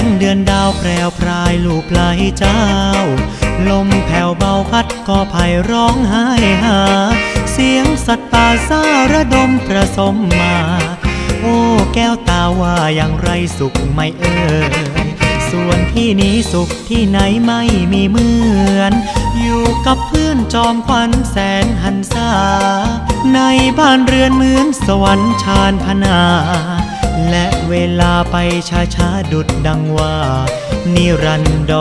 งเดือนดาวแพรวพรายลูกไหลเจ้า ลมแผ่วเบาพัดก็ไผ่ร้องไห้หา เสียงสัตว์ป่าซาระดมประสมมา โอ้แก้วตาว่าอย่างไรสุขไม่เอ่ยส่วนที่นี้สุขที่ไหนไม่มีเหมือน อยู่กับเพื่อนจอมขวัญแสนหันษาในบ้านเรือนเหมือนสวรรค์ชานพนา และเวลาไปช้าช้าดุดดังว่า นิรันด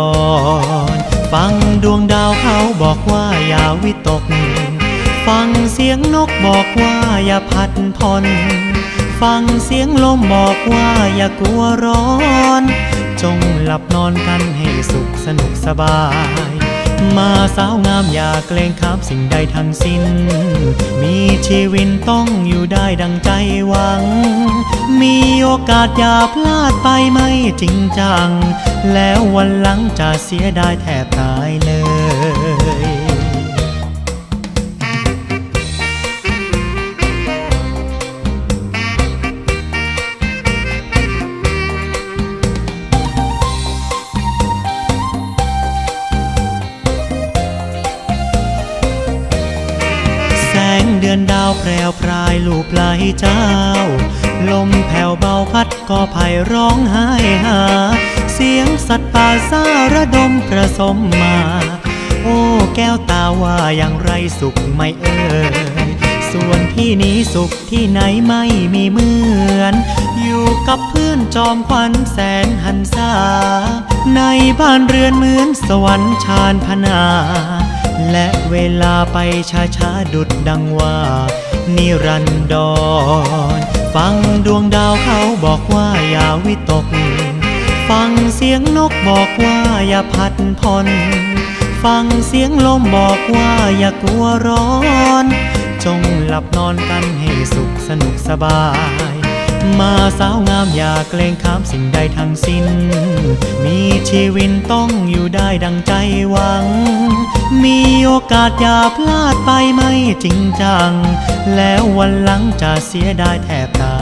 ร ฟังดวงดาวเขาบอกว่าอย่าวิตก ฟังเสียงนกบอกว่าอย่าพัดผ่อนฟังเสียงลมบอกว่าอย่ากลัวร้อน จงหลับนอนกันให้สุขสนุกสบาย มาสาวงามอย่าเกรงข้ามสิ่งใดทั้งสิ้น มีชีวิตต้องอยู่ได้ดังใจหวัง มีโอกาสอย่าพลาดไปไม่จริงจัง แล้ววันหลังจะเสียดายแทบตายเลย เดือนดาวแพรวพรายลูกไหลเจ้า ลมแผ่วเบาพัดก็ไผ่ร้องไห้หา เสียงสัตว์ป่าซาระดมประสมมา โอ้แก้วตาว่าอย่างไรสุขไม่เอ่ยส่วนที่นี้สุขที่ไหนไม่มีเหมือน อยู่กับเพื่อนจอมขวัญแสนหันษาในบ้านเรือนเหมือนสวรรค์ชานพนา และเวลาไปช้าช้าดุดดังว่า นิรันดร ฟังดวงดาวเขาบอกว่าอย่าวิตก ฟังเสียงนกบอกว่าอย่าพัดผ่อนฟังเสียงลมบอกว่าอย่ากลัวร้อน จงหลับนอนกันให้สุขสนุกสบาย มาสาวงามอย่าเกรงข้ามสิ่งใดทั้งสิ้น ชีวิตต้องอยู่ได้ดังใจหวัง มีโอกาสอย่าพลาดไปไม่จริงจัง แล้ววันหลังจะเสียดายแทบตา